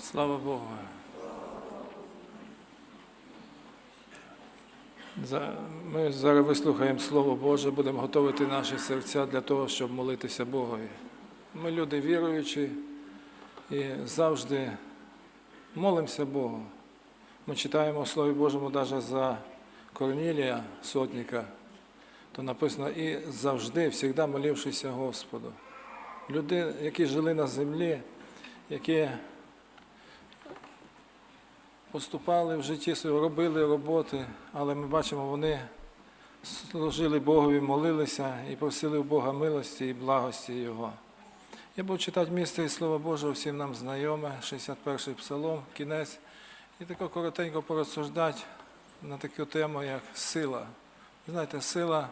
Слава Богу. Ми зараз вислухаємо Слово Боже, будемо готувати наші серця для того, щоб молитися Богові. Ми люди віруючі і завжди молимося Богу. Ми читаємо у Слові Божому навіть за Корнілія, сотника, то написано і завжди, завжди молившися Господу. Люди, які жили на землі, які поступали в житті робили роботи, але ми бачимо, вони служили Богові, молилися і просили у Бога милості і благості Його. Я буду читати місце і Слово Божого всім нам знайоме, 61-й псалом, кінець, і тако коротенько порозсуждати на таку тему, як сила. Ви знаєте, сила,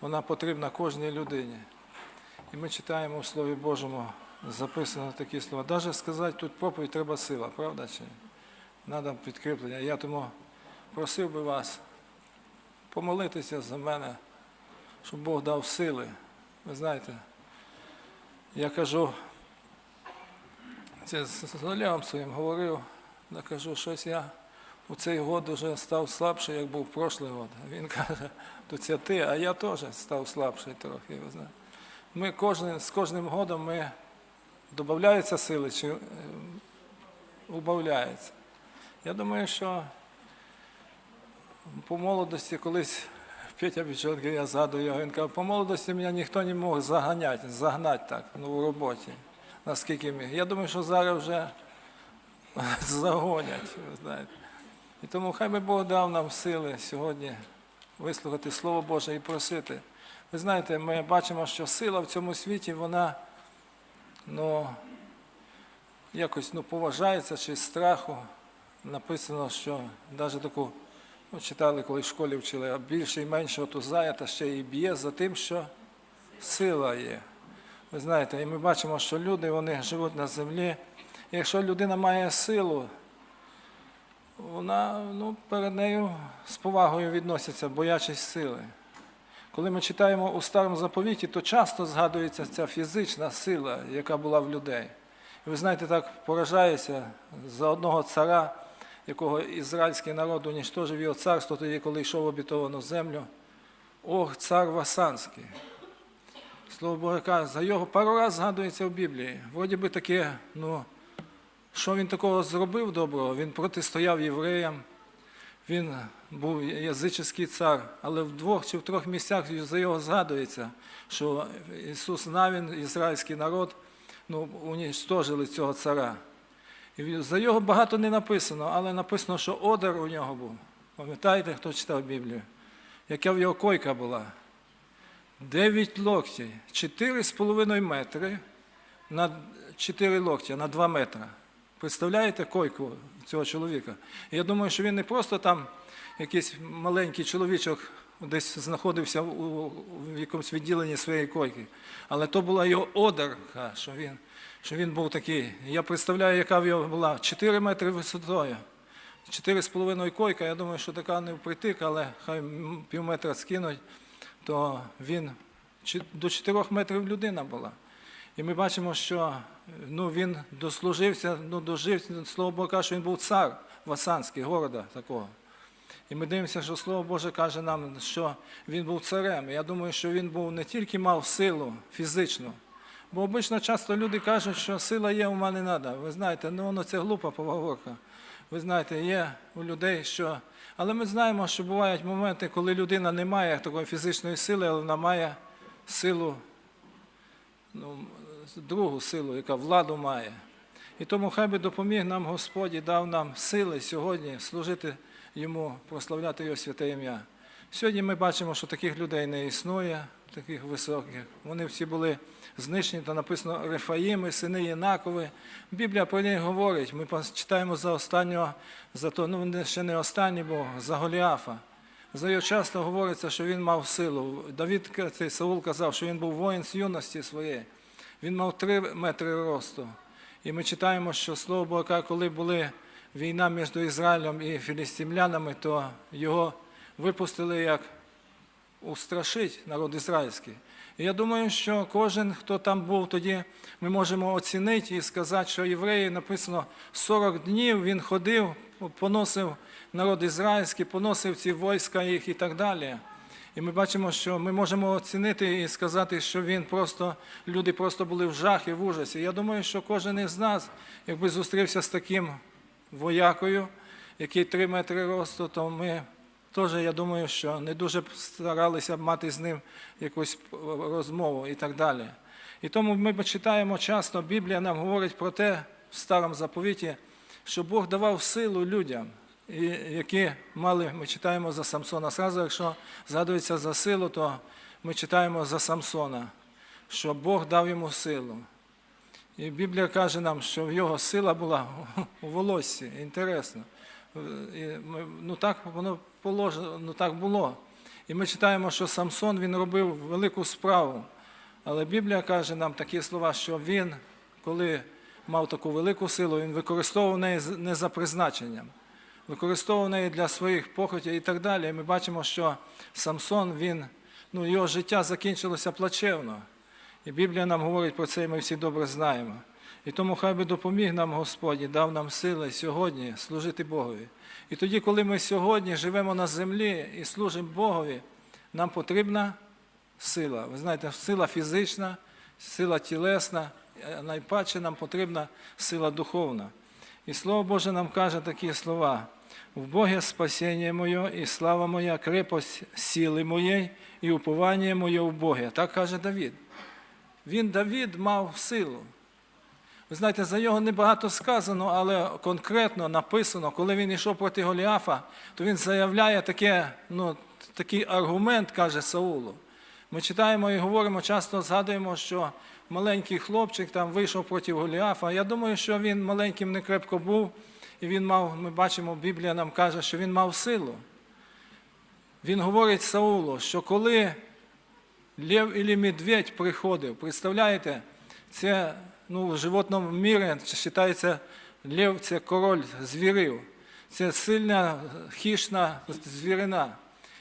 вона потрібна кожній людині. І ми читаємо у Слові Божому записано такі слова. Навіть сказати тут проповідь треба сила, правда чи? Треба підкріплення. Я тому просив би вас помолитися за мене, щоб Бог дав сили. Ви знаєте, я кажу, це з Олегом своїм говорив, я кажу, щось я у цей год вже став слабший, як був прошлий год. Він каже, то це ти, а я теж став слабший трохи. Ви знаєте. Ми кожен, з кожним годом ми додаються сили чи е, убавляється. Я думаю, що по молодості колись Петя Бічонки, я згадую його, він каже, по молодості мене ніхто не мог заганяти, загнати так ну, у роботі, наскільки міг. Я думаю, що зараз вже загонять, ви знаєте. І тому хай би Бог дав нам сили сьогодні вислухати Слово Боже і просити. Ви знаєте, ми бачимо, що сила в цьому світі, вона ну, якось ну, поважається чи страху. Написано, що навіть таку, ну, читали, коли в школі вчили, а більше і менше от зая, ще і б'є за тим, що сила є. Ви знаєте, і ми бачимо, що люди вони живуть на землі. І якщо людина має силу, вона ну, перед нею з повагою відноситься, боячись сили. Коли ми читаємо у старому заповіті, то часто згадується ця фізична сила, яка була в людей. І ви знаєте, так поражається за одного цара, якого ізраїльський народ уніштожив його царство, тоді, коли йшов в обітовану землю. Ох, цар Васанський. Слово Боже каже, за його пару разів згадується в Біблії. Вроді би таке, ну, що він такого зробив доброго? Він протистояв євреям, він був язичний цар, але в двох чи в трьох місцях за його згадується, що Ісус Навін, ізраїльський народ, ну, унічтожили цього цара. За його багато не написано, але написано, що одер у нього був. Пам'ятаєте, хто читав Біблію? Яка в його койка була? Дев'ять локтів, чотири з половиною метри на 4 локтя, на 2 метри. Представляєте койку цього чоловіка? Я думаю, що він не просто там якийсь маленький чоловічок десь знаходився у, в якомусь відділенні своєї койки, але то була його одерка, що він, що він був такий. Я представляю, яка в його була 4 метри висотою. 4,5 койка, я думаю, що така не впритик, але хай пів метра скинуть, то він до 4 метрів людина була. І ми бачимо, що ну, він дослужився, ну, дожив, слово Боже що він був цар Васанський, города такого. І ми дивимося, що Слово Боже каже нам, що він був царем. Я думаю, що він був не тільки мав силу фізичну, бо обично часто люди кажуть, що сила є, у мене не треба. Ви знаєте, ну воно це глупа поговорка. Ви знаєте, є у людей, що. Але ми знаємо, що бувають моменти, коли людина не має такої фізичної сили, але вона має силу ну, другу силу, яка владу має. І тому хай би допоміг нам Господь і дав нам сили сьогодні служити Йому, прославляти Його святе ім'я. Сьогодні ми бачимо, що таких людей не існує, таких високих. Вони всі були знищені, то написано Рефаїми, сини Єнакови. Біблія про них говорить. Ми читаємо за останнього, за то, ну ще не останній був, за Голіафа. За його часто говориться, що він мав силу. Давід цей Саул казав, що він був воїн з юності своєї. Він мав три метри росту. І ми читаємо, що слово Бога, коли була війна між Ізраїлем і філістимлянами, то його випустили як устрашить народ ізраїльський. І я думаю, що кожен, хто там був тоді, ми можемо оцінити і сказати, що євреї написано 40 днів він ходив, поносив народ ізраїльський, поносив ці війська їх і так далі. І ми бачимо, що ми можемо оцінити і сказати, що він просто, люди просто були в жахі, в ужасі. Я думаю, що кожен із нас, якби зустрівся з таким воякою, який 3 метри росту, то ми теж, я думаю, що не дуже старалися мати з ним якусь розмову і так далі. І тому ми читаємо часто, Біблія нам говорить про те в старому заповіті, що Бог давав силу людям, які мали, ми читаємо за Самсона. Зразу, якщо згадується за силу, то ми читаємо за Самсона, що Бог дав йому силу. І Біблія каже нам, що в його сила була у волоссі. Інтересно. Ми, ну так воно положено, ну так було. І ми читаємо, що Самсон він робив велику справу. Але Біблія каже нам такі слова, що він, коли мав таку велику силу, він використовував неї не за призначенням, використовував неї для своїх похотів і так далі. І ми бачимо, що Самсон, він, ну, його життя закінчилося плачевно. І Біблія нам говорить про це, і ми всі добре знаємо. І тому хай би допоміг нам Господь і дав нам сили сьогодні служити Богові. І тоді, коли ми сьогодні живемо на землі і служимо Богові, нам потрібна сила. Ви знаєте, сила фізична, сила тілесна, а найпаче нам потрібна сила духовна. І Слово Боже нам каже такі слова. В Боге спасіння моє і слава моя, крепость сили моєї і уповання моє в Боге. Так каже Давід. Він, Давід, мав силу. Ви знаєте, за його небагато сказано, але конкретно написано, коли він йшов проти Голіафа, то він заявляє таке, ну, такий аргумент, каже Саулу. Ми читаємо і говоримо, часто згадуємо, що маленький хлопчик там вийшов проти Голіафа. Я думаю, що він маленьким не крепко був, і він мав, ми бачимо, Біблія нам каже, що він мав силу. Він говорить Саулу, що коли Лев или медведь приходив. Представляєте, це ну, в животному мірі вважається лев це король звірів. Це сильна хищна звірина.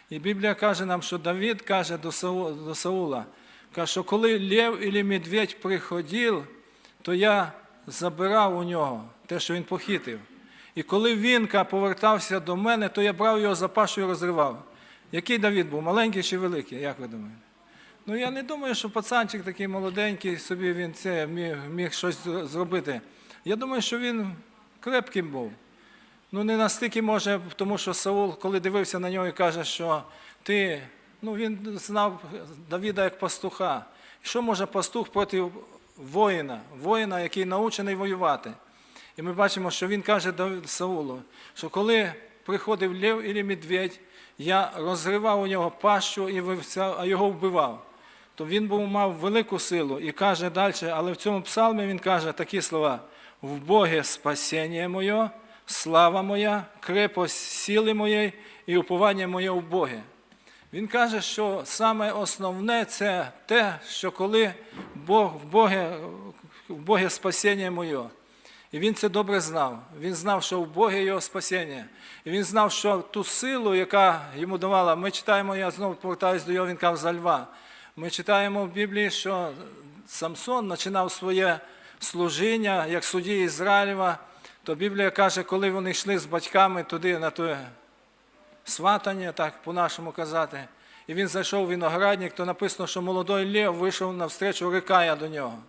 І Біблія каже нам, що Давид каже до Саула, що коли лев или медведь приходив, то я забирав у нього те, що він похитив. І коли він повертався до мене, то я брав його за пашу і розривав. Який Давид був, маленький чи великий, як ви думаєте? Ну я не думаю, що пацанчик такий молоденький, собі він це міг, міг щось зробити. Я думаю, що він крепким був. Ну не настільки може, тому що Саул, коли дивився на нього і каже, що ти, ну він знав Давіда як пастуха. Що може пастух проти воїна, воїна, який научений воювати? І ми бачимо, що він каже Саулу, що коли приходив лев і медведь, я розривав у нього пащу і його вбивав. То він був мав велику силу і каже далі, але в цьому псалмі він каже такі слова: в Боге спасіння моє, слава моя, крепость сили моєї і уповання моє в Боге. Він каже, що саме основне це те, що коли Бог в Боге, в Боге спасіння моє. І він це добре знав. Він знав, що в Богі його спасіння. І він знав, що ту силу, яка йому давала, ми читаємо, я знову повертаюся до його, він казав за льва. Ми читаємо в Біблії, що Самсон починав своє служіння як судді Ізраїлева, то Біблія каже, коли вони йшли з батьками туди на те сватання, так по-нашому казати, і він зайшов у виноградник, то написано, що молодой Лев вийшов навстречу рикая до нього.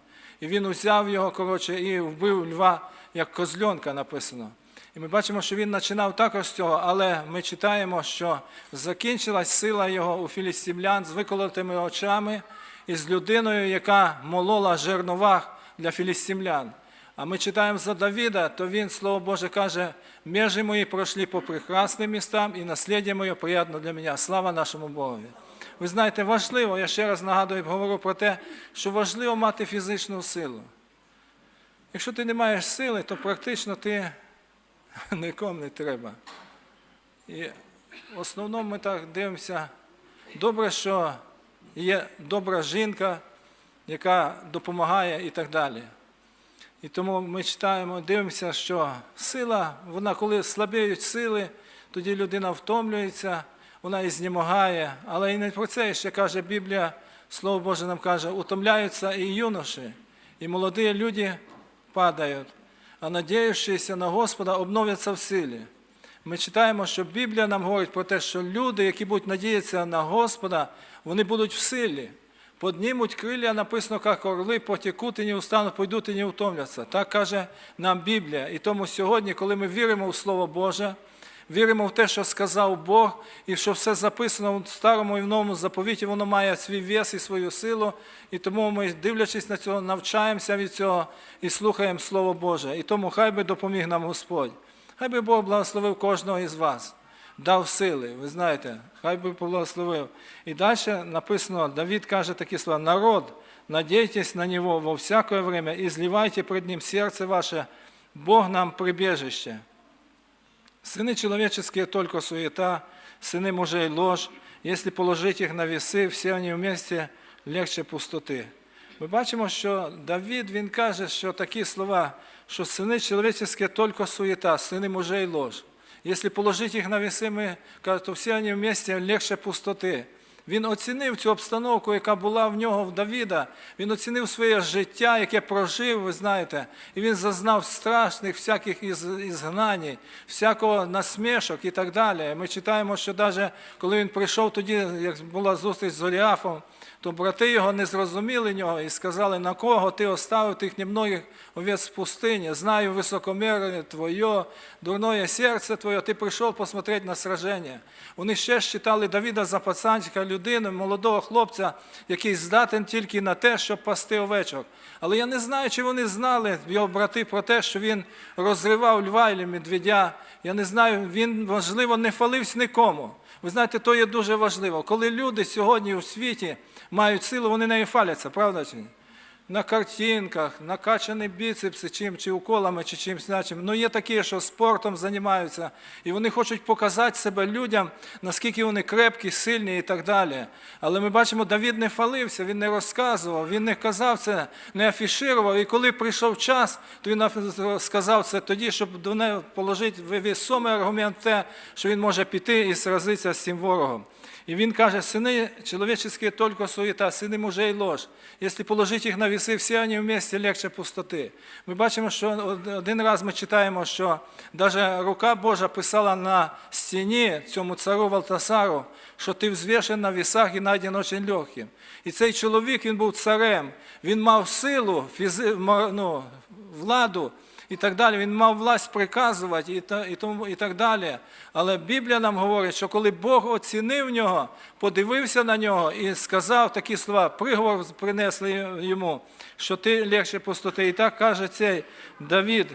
І він узяв його, коротше, і вбив льва, як козльонка написано. І ми бачимо, що він починав також з цього, але ми читаємо, що закінчилась сила його у філістимлян з виколотими очами і з людиною, яка молола жерновах для філістимлян. А ми читаємо за Давіда, то він, Слово Боже, каже, межі мої пройшли по прекрасним містам, і наслідя моє приємно для мене. Слава нашому Богові. Ви знаєте, важливо, я ще раз нагадую, говорю про те, що важливо мати фізичну силу. Якщо ти не маєш сили, то практично ти нікому не треба. І в основному ми так дивимося. Добре, що є добра жінка, яка допомагає і так далі. І тому ми читаємо, дивимося, що сила, вона коли слабіють сили, тоді людина втомлюється, вона і знемагає. Але і не про це ще каже Біблія, Слово Боже нам каже, утомляються і юноші, і молоді люди падають, а надіючися на Господа обновляться в силі. Ми читаємо, що Біблія нам говорить про те, що люди, які будуть надіятися на Господа, вони будуть в силі. Поднімуть крилля, написано, як орли, потікуть і не устануть, пойдуть і не утомляться. Так каже нам Біблія. І тому сьогодні, коли ми віримо в Слово Боже, віримо в те, що сказав Бог, і що все записано в старому і в новому заповіті, воно має свій вес і свою силу. І тому ми, дивлячись на цього, навчаємося від цього і слухаємо Слово Боже. І тому хай би допоміг нам Господь. Хай би Бог благословив кожного із вас, дав сили, ви знаєте, хай би благословив. І далі написано, Давид каже такі слова, народ, надійтесь на Нього во всякое время і зливайте пред Ним серце ваше, Бог нам прибежище. Сыны человеческие только суета, сыны мужей ложь. Если положить їх на веси, всі вони вместе легче пустоти. Ми бачимо, що Давид він каже, що такі слова, що сини чоловічські тільки суєта, сини мужей ложь. Якщо положити їх на веси, ми каже, то всі вони вместе легше пустоти. Він оцінив цю обстановку, яка була в нього в Давіда. Він оцінив своє життя, яке прожив, ви знаєте, і він зазнав страшних всяких із- ізгнань, всякого насмішок і так далі. Ми читаємо, що навіть коли він прийшов тоді, як була зустріч з Голіафом, то брати його не зрозуміли нього і сказали, на кого ти оставив тих немногих овець в пустині. Знаю високомерне твоє, дурное серце твоє, ти прийшов посмотреть на сраження. Вони ще читали Давіда за пацанчика, людину, молодого хлопця, який здатен тільки на те, щоб пасти овечок. Але я не знаю, чи вони знали, його брати, про те, що він розривав льва і медведя. Я не знаю, він, можливо, не фалився нікому. Ви знаєте, то є дуже важливо. Коли люди сьогодні у світі мають силу, вони нею фаляться, правда чи ні? На картинках, накачані біцепси, чим, чи уколами, чи чимось начим. Ну є такі, що спортом займаються, і вони хочуть показати себе людям, наскільки вони крепкі, сильні і так далі. Але ми бачимо, Давід не фалився, він не розказував, він не казав це, не афішував. І коли прийшов час, то він сказав це тоді, щоб до неї положити весомий аргумент те, що він може піти і сразитися з цим ворогом. І він каже, сини чоловічі тільки суєта, сини мужей ложь. Якщо положити їх на віси, всі вони вместе легше пустоти. Ми бачимо, що один раз ми читаємо, що навіть рука Божа писала на стіні цьому цару Валтасару, що ти взвішен на вісах і найден очень легким. І цей чоловік, він був царем, він мав силу, фізи, ну, владу, і так далі. Він мав власть приказувати і, та, і, тому, і так далі. Але Біблія нам говорить, що коли Бог оцінив нього, подивився на нього і сказав такі слова, приговор принесли йому, що ти легше пустоти. І так каже цей Давид,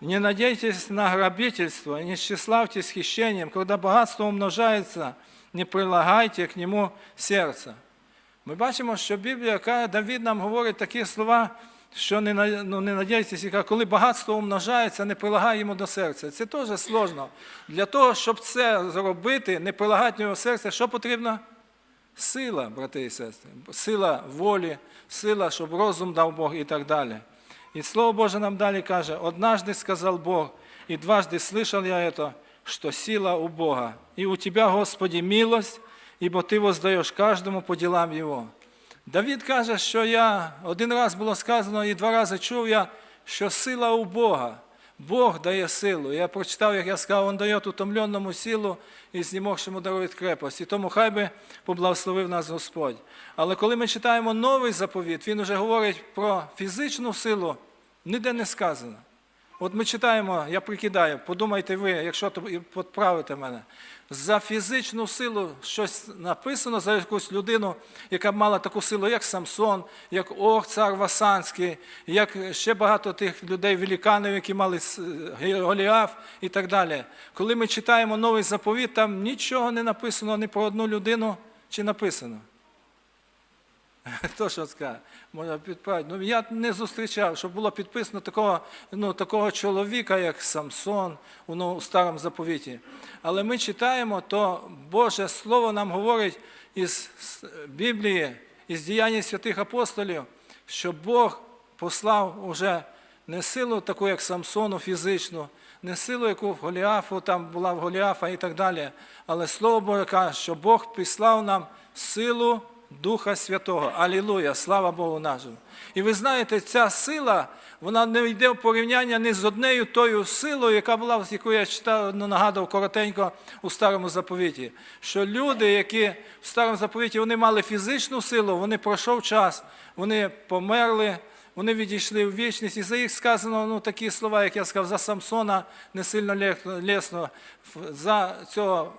не надейтесь на грабительство, не тщеславьтесь хищением, когда богатство умножается, не прилагайте к нему сердце. Ми бачимо, що Біблія каже, Давід нам говорить такі слова, що не, на- ну, не надійтесь, і каже, коли багатство умножається, не прилагай йому до серця. Це теж сложно. Для того, щоб це зробити, не прилагати до його серця, що потрібно? Сила, брати і сестри, сила волі, сила, щоб розум дав Бог і так далі. І Слово Боже нам далі каже, однажды сказал Бог, и дважды слышал я это, что сила у Бога. И у Тебя, Господи, милость, ибо Ти воздаєш каждому по ділам Його. Давід каже, що я один раз було сказано і два рази чув я, що сила у Бога. Бог дає силу. Я прочитав, як я сказав, Він дає утомленому силу і знімогшому дарує крепость. І тому хай би поблагословив нас Господь. Але коли ми читаємо новий заповіт, він вже говорить про фізичну силу, ніде не сказано. От ми читаємо, я прикидаю, подумайте ви, якщо то підправите мене. За фізичну силу щось написано за якусь людину, яка мала таку силу, як Самсон, як Ох, цар Васанський, як ще багато тих людей, великанів, які мали Голіаф і так далі. Коли ми читаємо новий заповіт, там нічого не написано ні про одну людину, чи написано. Хто що скаже, можна підправити. Ну, я не зустрічав, щоб було підписано такого, ну, такого чоловіка, як Самсон у, ну, у старому заповіті. Але ми читаємо, то Боже Слово нам говорить із Біблії, із діянь святих апостолів, що Бог послав уже не силу таку, як Самсону фізичну, не силу, яку в Голіафу там була в Голіафа і так далі. Але Слово Боже каже, що Бог післав нам силу Духа Святого. Алілуя, слава Богу нашому. І ви знаєте, ця сила, вона не йде в порівняння не з однею тою силою, яка була, яку я читав, ну, нагадав коротенько у старому заповіті. Що люди, які в старому заповіті вони мали фізичну силу, вони пройшов час, вони померли. Вони відійшли в вічність, і за їх сказано ну, такі слова, як я сказав, за Самсона не сильно лесно, за цього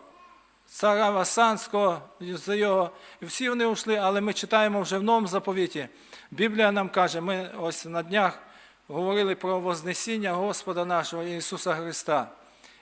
цара Васанського, за його. І всі вони ушли, але ми читаємо вже в новому заповіті. Біблія нам каже, ми ось на днях говорили про Вознесіння Господа нашого Ісуса Христа.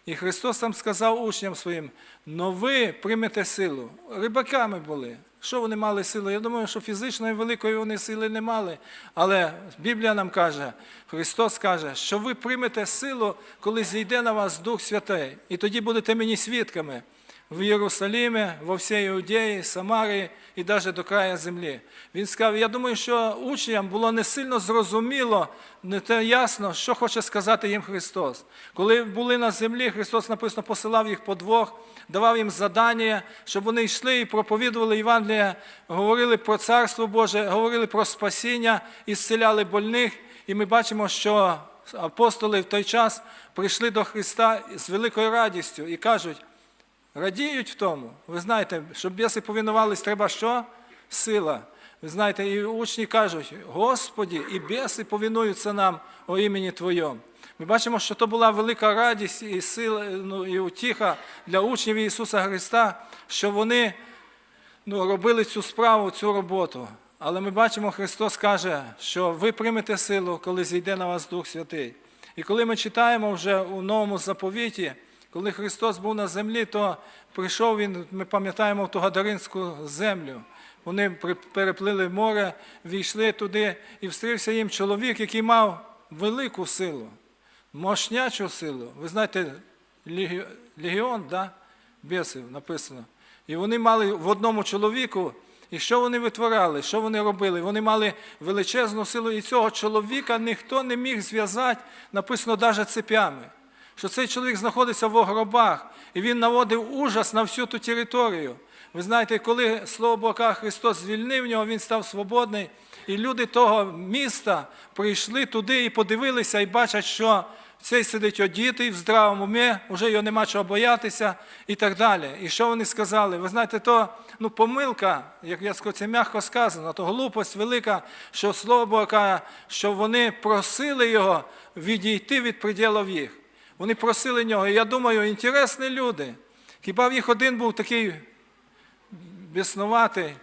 І Христос там сказав учням своїм: но ви приймете силу. Рибаками були. Що вони мали силу? Я думаю, що фізичної великої вони сили не мали. Але Біблія нам каже, Христос каже, що ви приймете силу, коли зійде на вас Дух Святий. І тоді будете мені свідками в Єрусалимі, во всій Іудеї, Самарії і навіть до краю землі. Він сказав, я думаю, що учням було не сильно зрозуміло, не те ясно, що хоче сказати їм Христос. Коли були на землі, Христос написано посилав їх по двох, давав їм задання, щоб вони йшли і проповідували Євангелія, говорили про Царство Боже, говорили про спасіння і зціляли больних. І ми бачимо, що апостоли в той час прийшли до Христа з великою радістю і кажуть, радіють в тому. Ви знаєте, щоб біси повинувались, треба що? Сила. Ви знаєте, і учні кажуть, Господі, і біси повинуються нам о імені Твоєму. Ми бачимо, що то була велика радість і сила, ну, і утіха для учнів Ісуса Христа, що вони ну, робили цю справу, цю роботу. Але ми бачимо, Христос каже, що ви приймете силу, коли зійде на вас Дух Святий. І коли ми читаємо вже у новому заповіті, коли Христос був на землі, то прийшов Він, ми пам'ятаємо, в ту Гадаринську землю. Вони переплили море, війшли туди, і встрівся їм чоловік, який мав велику силу, мощнячу силу. Ви знаєте, легі- легіон, да? бісів написано. І вони мали в одному чоловіку, і що вони витворяли, що вони робили? Вони мали величезну силу, і цього чоловіка ніхто не міг зв'язати, написано навіть цепями. Що цей чоловік знаходиться в гробах, і він наводив ужас на всю ту територію. Ви знаєте, коли слово Бога Христос звільнив нього, він став свободний, і люди того міста прийшли туди і подивилися, і бачать, що цей сидить одітий в здравому умі, вже його нема чого боятися і так далі. І що вони сказали? Ви знаєте, то ну, помилка, як я скажу, це м'яко сказано, то глупость велика, що слово Бога що вони просили його відійти від приділів їх. Вони просили нього. І я думаю, інтересні люди. Хіба в їх один був такий біснуватий?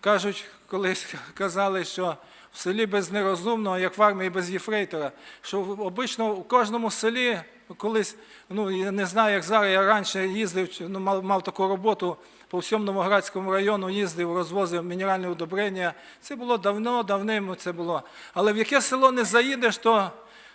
Кажуть, колись казали, що в селі без нерозумного, як в армії без єфрейтора, що обично у кожному селі колись, ну я не знаю, як зараз, я раніше їздив, ну, мав, мав таку роботу по всьому Новоградському району, їздив, розвозив мінеральне удобрення. Це було давно, давним це було. Але в яке село не заїдеш, то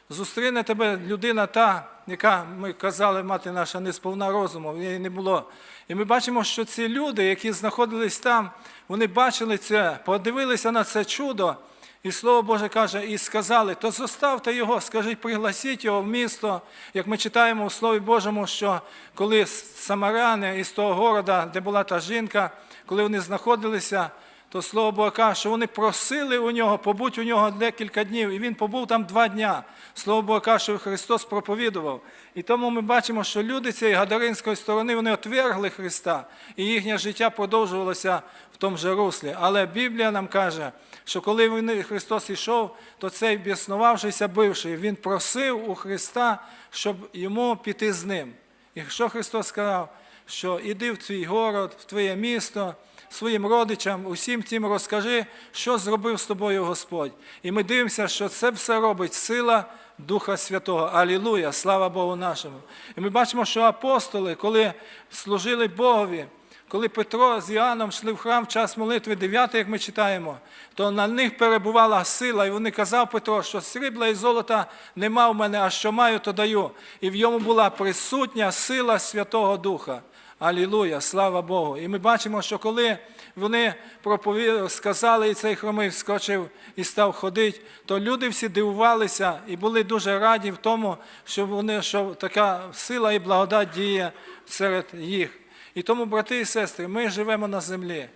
зустріне тебе людина та, яка, ми казали, мати наша не сповна розуму, в неї не було. І ми бачимо, що ці люди, які знаходились там, вони бачили це, подивилися на це чудо, і Слово Боже каже, і сказали, то зоставте його, скажіть, пригласіть його в місто, як ми читаємо у Слові Божому, що коли самаряни із того города, де була та жінка, коли вони знаходилися, то слово Бога каже, що вони просили у нього, побудь у нього декілька днів, і він побув там два дня. Слово Бога каже, що Христос проповідував. І тому ми бачимо, що люди цієї гадаринської сторони вони отвергли Христа, і їхнє життя продовжувалося в тому же руслі. Але Біблія нам каже, що коли вони- Христос йшов, то цей біснувавшийся бивший, він просив у Христа, щоб йому піти з ним. І що Христос сказав? Що іди в твій город, в твоє місто, своїм родичам, усім тим розкажи, що зробив з тобою Господь. І ми дивимося, що це все робить сила Духа Святого. Алілуя, слава Богу нашому. І ми бачимо, що апостоли, коли служили Богові, коли Петро з Іоанном йшли в храм в час молитви 9, як ми читаємо, то на них перебувала сила, і вони казав Петро, що срібла і золота нема в мене, а що маю, то даю. І в йому була присутня сила Святого Духа. Алілуя, слава Богу. І ми бачимо, що коли вони пропові... сказали, і цей хромий вскочив і став ходити, то люди всі дивувалися і були дуже раді в тому, що, вони, що така сила і благодать діє серед їх. І тому, брати і сестри, ми живемо на землі.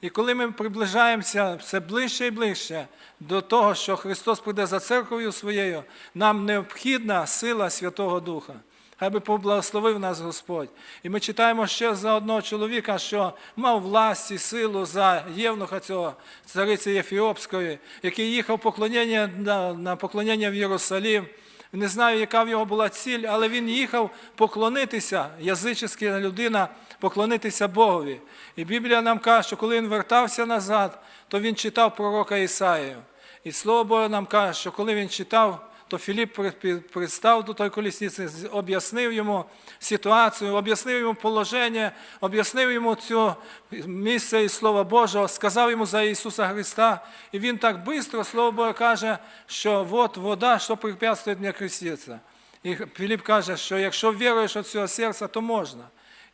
І коли ми приближаємося все ближче і ближче до того, що Христос прийде за церквою своєю, нам необхідна сила Святого Духа. Хай би поблагословив нас Господь. І ми читаємо ще за одного чоловіка, що мав власть і силу за євнуха цього цариці Єфіопської, який їхав поклонення на, поклонення в Єрусалім. Не знаю, яка в його була ціль, але він їхав поклонитися, язична людина, поклонитися Богові. І Біблія нам каже, що коли він вертався назад, то він читав пророка Ісаїю. І Слово Боже нам каже, що коли він читав, то Філіп при- при- пристав до тої колісниці, об'яснив йому ситуацію, об'яснив йому положення, об'яснив йому цю місце і Слова Божого, сказав йому за Ісуса Христа. І він так швидко, Слово Боже, каже, що от вода, що препятствує мені креститися. І Філіп каже, що якщо віруєш від цього серця, то можна.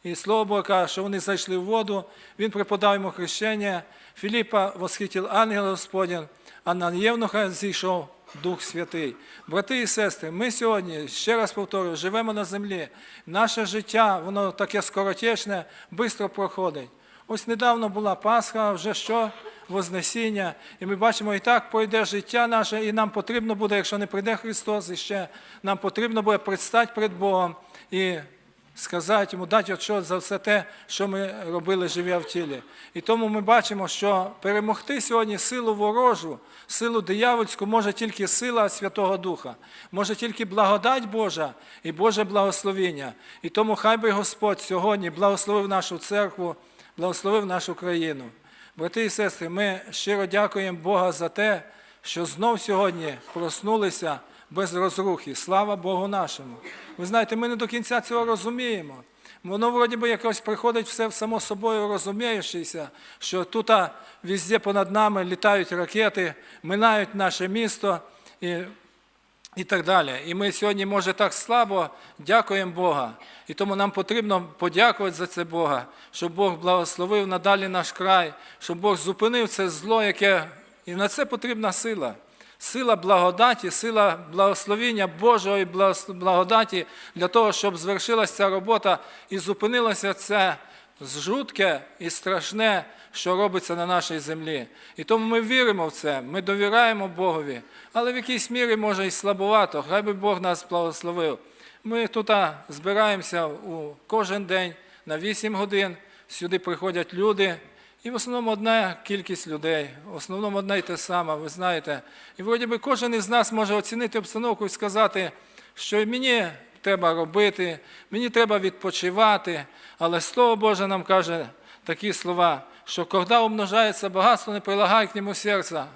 І слово Боже каже, що вони зайшли в воду, він преподав йому хрещення. Філіпа восхитив ангел Господень, а на Євнуха зійшов Дух Святий. Брати і сестри, ми сьогодні, ще раз повторюю, живемо на землі. Наше життя, воно таке скоротечне, швидко проходить. Ось недавно була Пасха, вже що? Вознесіння. І ми бачимо, і так пройде життя наше, і нам потрібно буде, якщо не прийде Христос, і ще нам потрібно буде предстати перед Богом і сказати йому, дати отчет за все те, що ми робили живя в тілі. І тому ми бачимо, що перемогти сьогодні силу ворожу, силу диявольську може тільки сила Святого Духа, може тільки благодать Божа і Боже благословіння. І тому хай би Господь сьогодні благословив нашу церкву, благословив нашу країну. Брати і сестри, ми щиро дякуємо Бога за те, що знов сьогодні проснулися без розрухи. Слава Богу нашому. Ви знаєте, ми не до кінця цього розуміємо. Воно вроді би якось приходить все само собою розуміючися, що тут а, везде понад нами літають ракети, минають наше місто і, і так далі. І ми сьогодні, може, так слабо дякуємо Бога. І тому нам потрібно подякувати за це Бога, щоб Бог благословив надалі наш край, щоб Бог зупинив це зло, яке і на це потрібна сила. Сила благодаті, сила благословіння Божої благос- благодаті для того, щоб звершилася ця робота і зупинилося це жутке і страшне, що робиться на нашій землі. І тому ми віримо в це, ми довіряємо Богові, але в якійсь мірі може і слабовато. Хай би Бог нас благословив. Ми тут збираємося у кожен день на 8 годин. Сюди приходять люди. І в основному одна кількість людей, в основному одне й те саме, ви знаєте. І вроді би кожен із нас може оцінити обстановку і сказати, що мені треба робити, мені треба відпочивати, але Слово Боже нам каже такі слова, що коли умножається багатство, не прилагай к ньому серця.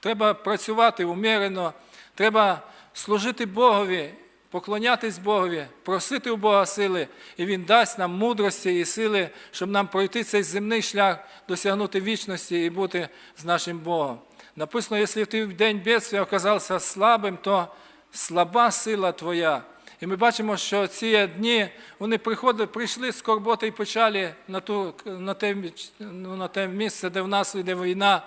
Треба працювати умірено, треба служити Богові, поклонятись Богові, просити у Бога сили, і Він дасть нам мудрості і сили, щоб нам пройти цей земний шлях, досягнути вічності і бути з нашим Богом. Написано, якщо ти в день бедствия оказався слабим, то слаба сила твоя. І ми бачимо, що ці дні вони приходили, прийшли скорботи і печалі на, ту, на, те, на те місце, де в нас йде війна.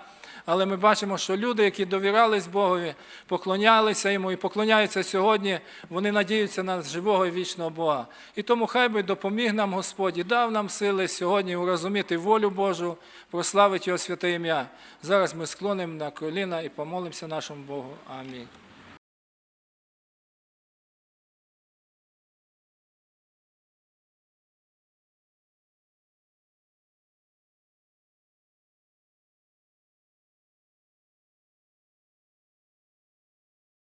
Але ми бачимо, що люди, які довірялись Богові, поклонялися йому і поклоняються сьогодні, вони надіються на живого і вічного Бога. І тому хай би допоміг нам Господь і дав нам сили сьогодні урозуміти волю Божу, прославити Його святе ім'я. Зараз ми склонимо на коліна і помолимося нашому Богу. Амінь.